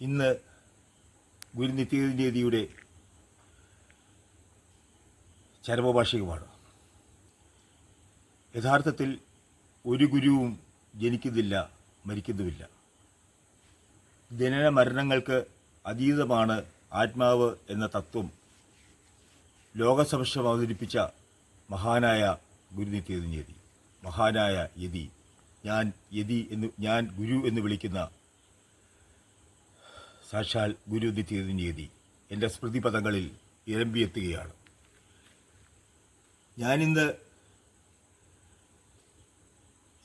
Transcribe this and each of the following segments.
ഇന്ന് ഗുരു നിത്യനിധിയുടെ ചരമവാർഷികമാണ് യഥാർത്ഥത്തിൽ ഒരു ഗുരുവും ജനിക്കുന്നില്ല മരിക്കുന്നുമില്ല. ജനന മരണങ്ങൾക്ക് അതീതമാണ് ആത്മാവ് എന്ന തത്വം ലോകസമക്ഷം അവതരിപ്പിച്ച മഹാനായ ഗുരുനിത്യനിധി മഹാനായ യതി. ഞാൻ യതി എന്ന് ഞാൻ ഗുരു എന്ന് വിളിക്കുന്ന സാക്ഷാൽ ഗുരു നിത്യനിധി എന്റെ സ്മൃതിപദങ്ങളിൽ ഇരമ്പിയെത്തുകയാണ് ഞാനിന്ന്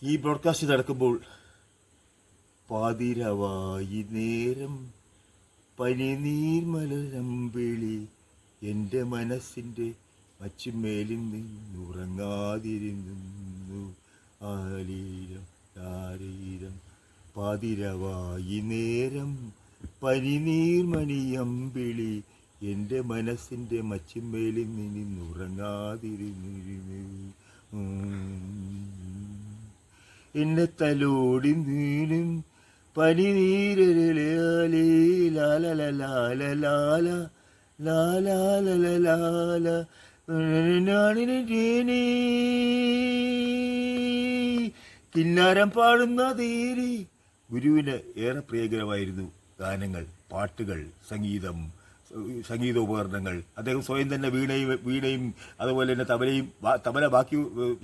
ഈ ബ്രോഡ്കാസ്റ്റ് നടക്കുമ്പോൾ പാതിരവായി നേരം പനിനീർമലരമ്പിളി എന്റെ മനസ്സിന്റെ മച്ചുമേലിൽ നിന്നുറങ്ങാതിരുന്നു. ആലീരം ആരീരം പാതിരവായി നേരം പനിനീർമണിയമ്പിളി എന്റെ മനസ്സിന്റെ മച്ചുമേലിൽ നിന്നുറങ്ങാതിരുന്നിരുന്നു എന്നെ തലോടി നീനും ലാല കിന്നാരം പാടുന്ന തീരി ഗുരുവിന് ഏറെ പ്രിയകരമായിരുന്നു ഗാനങ്ങൾ പാട്ടുകൾ സംഗീതം സംഗീതോപകരണങ്ങൾ അദ്ദേഹം സ്വയം തന്നെ വീണയും വീണയും അതുപോലെ തന്നെ തബലയും തബല ബാക്കി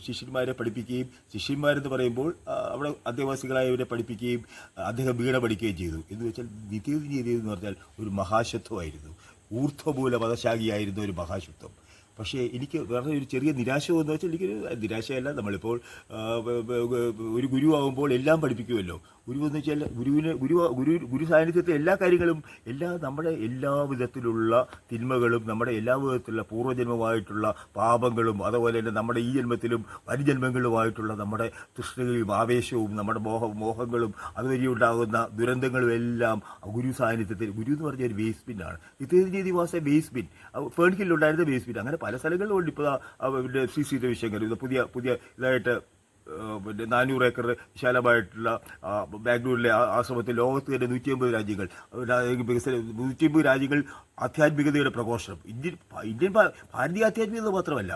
ശിഷ്യന്മാരെ പഠിപ്പിക്കുകയും ശിഷ്യന്മാരെന്ന് പറയുമ്പോൾ അവിടെ അന്തേവാസികളായവരെ പഠിപ്പിക്കുകയും അദ്ദേഹം വീണ പഠിക്കുകയും ചെയ്തു. എന്ന് വെച്ചാൽ നിത്യനിധി എന്ന് പറഞ്ഞാൽ ഒരു മഹാശത്വമായിരുന്നു. ഊർധ്വമൂല മതശാഖിയായിരുന്ന ഒരു മഹാശുദ്ധം പക്ഷേ എനിക്ക് വേറെ ഒരു ചെറിയ നിരാശ എന്ന് വെച്ചാൽ എനിക്കൊരു നിരാശയല്ല. നമ്മളിപ്പോൾ ഒരു ഗുരുവാകുമ്പോൾ എല്ലാം പഠിപ്പിക്കുമല്ലോ ഗുരു എന്ന് വെച്ചാൽ ഗുരുവിന് ഗുരു ഗുരു ഗുരു സാന്നിധ്യത്തെ എല്ലാ കാര്യങ്ങളും എല്ലാ നമ്മുടെ എല്ലാ വിധത്തിലുള്ള തിന്മകളും നമ്മുടെ എല്ലാ വിധത്തിലുള്ള പൂർവജന്മമായിട്ടുള്ള പാപങ്ങളും അതുപോലെ തന്നെ നമ്മുടെ ഈ ജന്മത്തിലും വരിജന്മങ്ങളുമായിട്ടുള്ള നമ്മുടെ തൃഷ്ണയും ആവേശവും നമ്മുടെ മോഹ മോഹങ്ങളും അതുവഴി ഉണ്ടാകുന്ന ദുരന്തങ്ങളും എല്ലാം ഗുരു സാന്നിധ്യത്തിൽ ഗുരു എന്ന് പറഞ്ഞ ഒരു വേസ്റ്റ് ആണ് നിത്യനിധി വാസ വേസ്റ്റ് ബേസ്മെന്റ് ഫേൺഹില്ലുണ്ടായിരുന്ന ബിൻ അങ്ങനെ പല സ്ഥലങ്ങളിലും ഉണ്ട്. ഇപ്പോൾ സി സി രവിശങ്കർ ഇത് പുതിയ പുതിയ ഇതായിട്ട് പിന്നെ നാനൂറ് ഏക്കർ വിശാലമായിട്ടുള്ള ബാംഗ്ലൂരിലെ ആശ്രമത്തിൽ ലോകത്ത് തന്നെ നൂറ്റി അമ്പത് രാജ്യങ്ങൾ വികസന നൂറ്റി അമ്പത് രാജ്യങ്ങൾ ആധ്യാത്മികതയുടെ പ്രഘോഷണം. ഇന്ത്യൻ ഇന്ത്യൻ ഭാരതീയ ആധ്യാത്മികത മാത്രമല്ല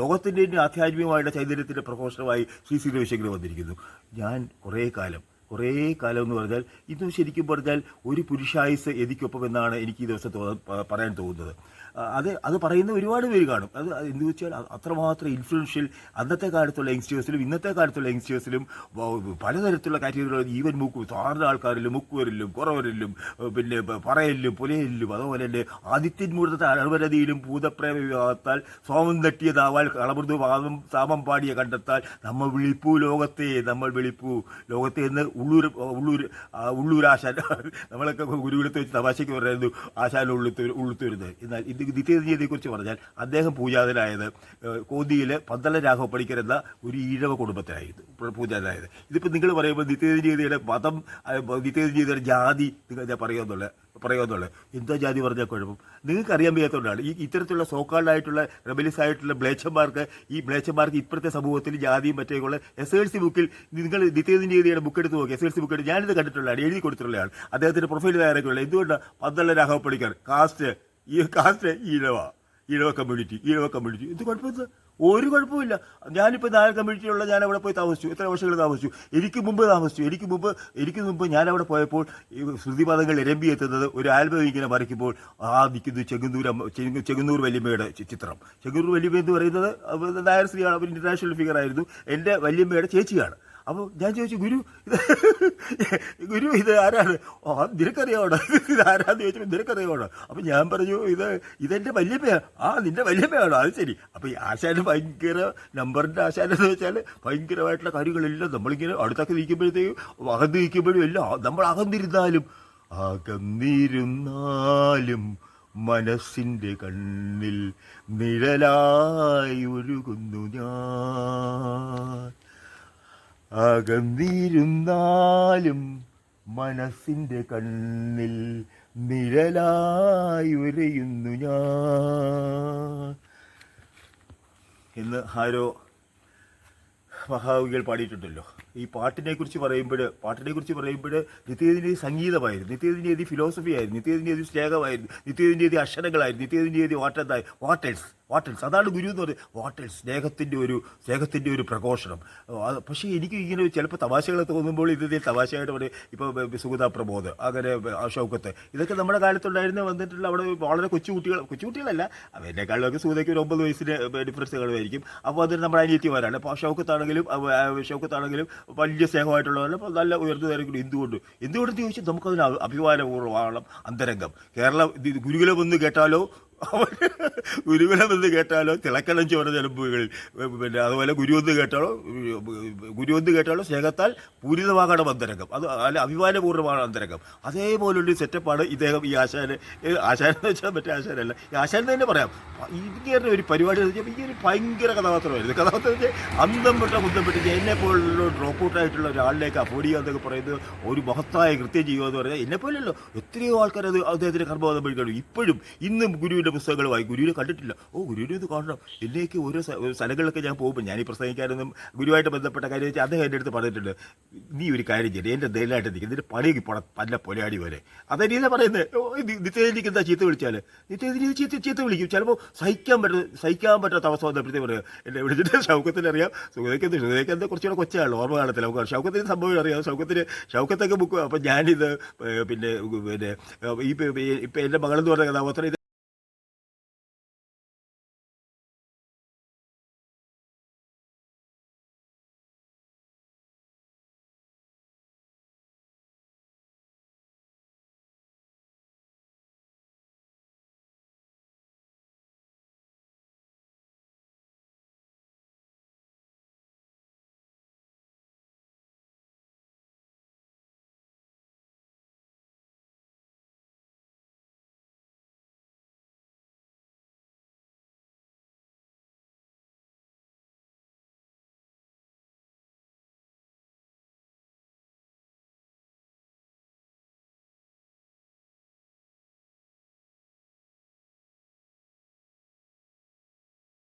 ലോകത്തിന്റെ തന്നെ ആധ്യാത്മികമായിട്ട് ചൈതന്യത്തിന്റെ പ്രഘോഷണമായി ശ്രീ ശ്രീ രവിശങ്കർ വന്നിരിക്കുന്നു. ഞാൻ കുറേ കാലം കുറേ കാലം എന്ന് പറഞ്ഞാൽ ഇന്നും ശരിക്കും പറഞ്ഞാൽ ഒരു പുരുഷായുസ് എനിക്കൊപ്പം എന്നാണ് എനിക്ക് ഈ ദിവസം പറയാൻ തോന്നുന്നത്. അത് അത് പറയുന്ന ഒരുപാട് പേര് കാണും. അത് എന്ന് വെച്ചാൽ അത്രമാത്രം ഇൻഫ്ലുവൻഷ്യൽ അന്നത്തെ കാലത്തുള്ള യങ്സ്റ്റേഴ്സിലും ഇന്നത്തെ കാലത്തുള്ള യങ്സ്റ്റേഴ്സിലും പലതരത്തിലുള്ള കാറ്റഗറികളും ഈവൻ മുക്ക് താഴ്ന്ന ആൾക്കാരിലും മുക്കുവരിലും കുറവരിലും പിന്നെ പറയലിലും പുലയലിലും അതുപോലെ തന്നെ ആദിത്യൻ മുഹൂർത്തത്തെ അഴവരതിയിലും ഭൂതപ്രേമ വിവാഹത്താൽ സോമം തട്ടിയതാവാൽ കളമൃദു വാദം സാമം പാടിയ കണ്ടെത്താൽ നമ്മൾ വിളിപ്പൂ ലോകത്തെ നമ്മൾ വിളിപ്പൂ ലോകത്തെ എന്ന് ഉള്ളൂർ ഉള്ളൂർ ആശാൻ നമ്മളൊക്കെ ഗുരുകുലത്ത് വെച്ച് തമാശയ്ക്ക് പറയുന്നു ആശാൻ ഉള്ളുത്തൂർ ഉള്ളുത്തൂരുന്നത് എന്നാൽ ഇത് നിത്യനിധിയെ കുറിച്ച് പറഞ്ഞാൽ അദ്ദേഹം പൂജാതനായത് കോന്തിയിൽ പന്തള രാഘവ പണിക്കർ ഒരു ഈഴവ കുടുംബത്തിനായിരുന്നു പൂജാതനായത്. ഇതിപ്പോൾ നിങ്ങൾ പറയുമ്പോൾ നിത്യതീയതയുടെ മതം നിത്യതീയതയുടെ ജാതി നിങ്ങൾ പറയുമെന്നുള്ള പറയുമെന്നുള്ളത് എന്താ ജാതി പറഞ്ഞാൽ കുഴപ്പം? നിങ്ങൾക്ക് അറിയാൻ വയ്യാത്തതുകൊണ്ടാണ് ഈ ഇത്തരത്തിലുള്ള സോക്കാൾഡായിട്ടുള്ള റെബലിസ് ആയിട്ടുള്ള ബ്ലേച്ചന്മാർക്ക് ഈ ബ്ലേച്ചന്മാർക്ക് ഇപ്പോഴത്തെ സമൂഹത്തിൽ ജാതിയും മറ്റേക്കുള്ള എസ് എൽ സി ബുക്കിൽ നിങ്ങൾ നിത്യനിധിയുടെ ബുക്ക് എടുത്ത് നോക്കി. എസ് എൽ സി ബുക്ക് എടുത്ത് ഞാനിത് കണ്ടിട്ടുള്ളതാണ് എഴുതി കൊടുത്തിട്ടുള്ളതാണ്. അദ്ദേഹത്തിന്റെ പ്രൊഫൈൽ തയ്യാറാക്കിയുള്ള എന്തുകൊണ്ടാണ് പന്തള രാഘവ കാസ്റ്റ് ഈ caste Ezhava Ezhava community Ezhava community ഇത് കുഴപ്പമില്ല. ഒരു കുഴപ്പമില്ല ഞാനിപ്പോൾ നാല് കമ്മ്യൂണിറ്റിയുള്ള ഞാൻ അവിടെ പോയി താമസിച്ചു. എത്ര വർഷങ്ങൾ താമസിച്ചു? എനിക്ക് മുമ്പ് താമസിച്ചു. എനിക്ക് മുമ്പ് എനിക്ക് മുമ്പ് ഞാൻ അവിടെ പോയപ്പോൾ ശ്രുതിപദങ്ങൾ ഇരമ്പി എത്തുന്നത് ഒരു ആൽബം ഇങ്ങനെ വരയ്ക്കുമ്പോൾ ആ നിൽക്കുന്നു ചെങ്ങന്നൂർ ചെങ്ങ- ചെങ്ങന്നൂർ വല്യമ്മയുടെ ചിത്രം. ചെങ്ങന്നൂർ വല്യമ്മ എന്ന് പറയുന്നത് നായർ ശ്രീയാണ് ഇന്റർനാഷണൽ ഫിഗർ ആയിരുന്നു. എന്റെ വല്യമ്മയുടെ ചേച്ചിയാണ്. അപ്പോൾ ഞാൻ ചോദിച്ചു ഗുരു ഗുരു ഇത് ആരാണ്? ഓ നിനക്കറിയാവണോ ഇത് ആരാന്ന് ചോദിച്ചപ്പോൾ നിനക്കറിയാവണോ അപ്പം ഞാൻ പറഞ്ഞു ഇത് ഇതെന്റെ വല്യമ്മയാണ് ആ നിന്റെ വല്യമ്മയാണോ? അത് ശരി. അപ്പോൾ ഈ ആശാന് ഭയങ്കര നമ്പറിന്റെ ആശാനെന്ന് വെച്ചാൽ ഭയങ്കരമായിട്ടുള്ള കാര്യങ്ങളെല്ലാം നമ്മളിങ്ങനെ അടുത്തൊക്കെ നിൽക്കുമ്പോഴത്തേക്കും അകന്ന് നിൽക്കുമ്പോഴും എല്ലാം നമ്മൾ അകന്നിരുന്നാലും അകന്നിരുന്നാലും മനസ്സിന്റെ കണ്ണിൽ നിഴലായി ഒഴുകുന്നു ഞാൻ. അകന്നിരുന്നാലും മനസ്സിന്റെ കണ്ണിൽ നിഴലായി ഉരയുന്നു ഞാൻ. എന്ന് ആരോ മഹാവികൾ പാടിയിട്ടുണ്ടല്ലോ. ഈ പാട്ടിനെ കുറിച്ച് പറയുമ്പോൾ പാട്ടിനെ കുറിച്ച് പറയുമ്പോൾ നിത്യതിന്റെ സംഗീതമായിരുന്നു. നിത്യതിന്റെ ഫിലോസഫി ആയിരുന്നു? നിത്യതിന്റെ സ്നേഹമായിരുന്നു നിത്യതിന്റെ അക്ഷരങ്ങളായിരുന്നു? നിത്യതിന്റെ വാട്ടെന്തായി വാട്ടേഴ്സ് വാട്ടേഴ്സ് അതാണ് ഗുരു എന്ന് പറയുന്നത്. വാട്ടേഴ്സ് സ്നേഹത്തിന്റെ ഒരു സ്നേഹത്തിന്റെ ഒരു പ്രഘോഷണം. പക്ഷേ എനിക്ക് ഇങ്ങനെ ചിലപ്പോൾ തമാശകൾ തോന്നുമ്പോൾ ഇത് ഇതിൽ തമാശയായിട്ട് പറയും. ഇപ്പോൾ സുഗത പ്രബോധ് അങ്ങനെ ഷൗക്കത്ത് ഇതൊക്കെ നമ്മുടെ കാലത്തുണ്ടായിരുന്ന വന്നിട്ടുള്ള അവിടെ വളരെ കൊച്ചുകുട്ടികൾ കൊച്ചുകുട്ടികളല്ല അവരെക്കാളൊക്കെ സുഗതയ്ക്ക് ഒരു ഒമ്പത് വയസ്സിന് ഡിഫറൻസ് കാണുമായിരിക്കും. അപ്പോൾ അതിന് നമ്മുടെ അനിയത്തിമാരാണ്. അപ്പോൾ ഷൗക്കത്താണെങ്കിലും അവ- ഷൗക്കത്താണെങ്കിലും വലിയ സ്നേഹമായിട്ടുള്ളവരല്ല അപ്പോൾ നല്ല ഉയർന്നു തരക്കും എന്തുകൊണ്ട്? എന്തുകൊണ്ടെന്ന് ചോദിച്ചാൽ നമുക്കതിന് അഭി- അഭിമാനപൂർവമാണ് അന്തരംഗം കേരളം ഗുരുകുലം എന്ന് കേട്ടാലോ അവർ ഗുരുകുലം എന്ന് കേട്ടാലോ? തിളക്കണം ചോര ചെലമ്പുകളിൽ പിന്നെ അതുപോലെ ഗുരു എന്ന് കേട്ടാലോ? ഗുരു എന്ന് കേട്ടാലോ? സ്നേഹത്താൽ പൂരിതമാകണം അന്തരംഗം. അത് അല്ല അഭിമാനപൂർണമാണ് അന്തരംഗം. അതേപോലൊരു സെറ്റപ്പാണ് ഇദ്ദേഹം ഈ ആശാന് ആശാനെന്ന് വെച്ചാൽ മറ്റേ ആശാനല്ല. ഈ ആശാൻ തന്നെ പറയാം. ഇങ്ങനെ ഒരു പരിപാടി എന്ന് വെച്ചാൽ ഈ ഒരു ഭയങ്കര കഥാപാത്രമായിരുന്നു. കഥാപാത്രം വെച്ചാൽ അന്തം പെട്ട കുന്തം പെട്ടിച്ച് എന്നെ പോലുള്ള ഡ്രോപ്പ് ഔട്ട് ആയിട്ടുള്ള ഒരാളിലേക്ക് അഫോർഡ് ചെയ്യുക എന്നൊക്കെ പറയുന്നത് ഒരു മഹത്തായ കൃത്യം ചെയ്യുക എന്ന് പറഞ്ഞാൽ എന്നെ പോലെയല്ലോ എത്രയോ ആൾക്കാർ അത് അദ്ദേഹത്തിന് കർമ്മബോധം പഠിക്കണം. ഇപ്പോഴും ഇന്നും ഗുരുവിന്റെ പുസ്തകങ്ങൾ വായിക്കും. ഗുരുവിനെ കണ്ടിട്ടില്ല. ഓ ഗുരുവിനെ ഇത് കാണണം. എന്നേക്ക് ഓരോ സ്ഥ- സ്ഥലങ്ങളിലൊക്കെ ഞാൻ പോകുമ്പോൾ ഞാൻ ഈ പ്രസംഗിക്കാനൊന്നും ഗുരുവായിട്ട് ബന്ധപ്പെട്ട കാര്യം വെച്ചാൽ അദ്ദേഹം എന്റെ അടുത്ത് പറഞ്ഞിട്ടുണ്ട്. നീ ഒരു കാര്യം ചെയ്യേ. എന്റെ ധൈര്യമായിട്ട് നിൽക്കും നിന്റെ പണിയൊക്കെ പോണ പല പൊലയാടി പോലെ. അതെന്നെ പറയുന്നത് ഓ നിത്യതിലേക്ക് എന്താ ചീത്ത വിളിച്ചാൽ നിത്യേന്ദ്രി ചീത്ത ചീത്ത വിളിക്കും. ചിലപ്പോൾ സഹിക്കാൻ പറ്റുന്ന സഹിക്കാൻ പറ്റാത്ത അവസ്ഥ വന്നപ്പോഴത്തേ പറയുക എന്നെ വിളിച്ചിട്ട് ഷൗക്കത്തിന് അറിയാം. സുഖതയ്ക്ക് എന്ത് എന്താ കുറച്ചുകൂടെ കൊച്ചാണല്ലോ. ഓർമ്മ കാണത്തില്ല. നമുക്ക് ഷൗക്കത്തിന് സംഭവം അറിയാം. ഷൗക്കത്തിന് ഷൗക്കത്തൊക്കെ ബുക്ക്. അപ്പം ഞാനിത് പിന്നെ പിന്നെ ഈ ഇപ്പം എന്റെ മകളെന്ന് പറഞ്ഞ കഥാപാത്രം ഇത്